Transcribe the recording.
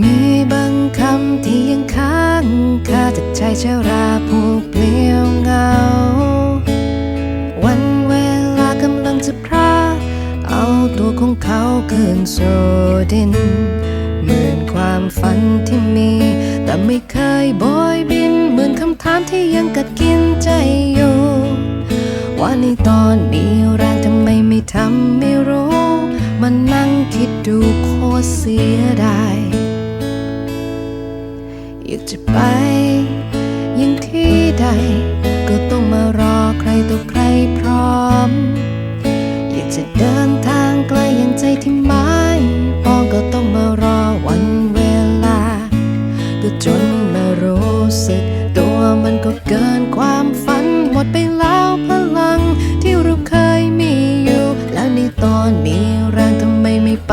มีบางคำที่ยังค้างคาจากใจชราผู้เปลี่ยวเหงา วันเวลากำลังจะพราเอาตัวของเขาคืนสู่ดิน เหมือนความฝันที่มี แต่ไม่เคยโบยบิน เหมือนคำถามที่ยังกัดกินใจอยู่ ว่าในตอนนี้แรงทำไมไม่ทำไม่รู้ มันนั่งคิดดูโคตรเสียดาย อยากจะไปยังที่ใด ก็ต้องมารอใครต่อใครพร้อม อยากจะเดินทางไกลอย่างใจที่หมายปองก็ต้องมารอวันเวลา ก็จนมารู้สึก ตัวมันก็เกินความฝันหมดไปแล้วพลังที่เราเคยมีอยู่ แล้วในตอนนี้แรงทำไมไม่ไป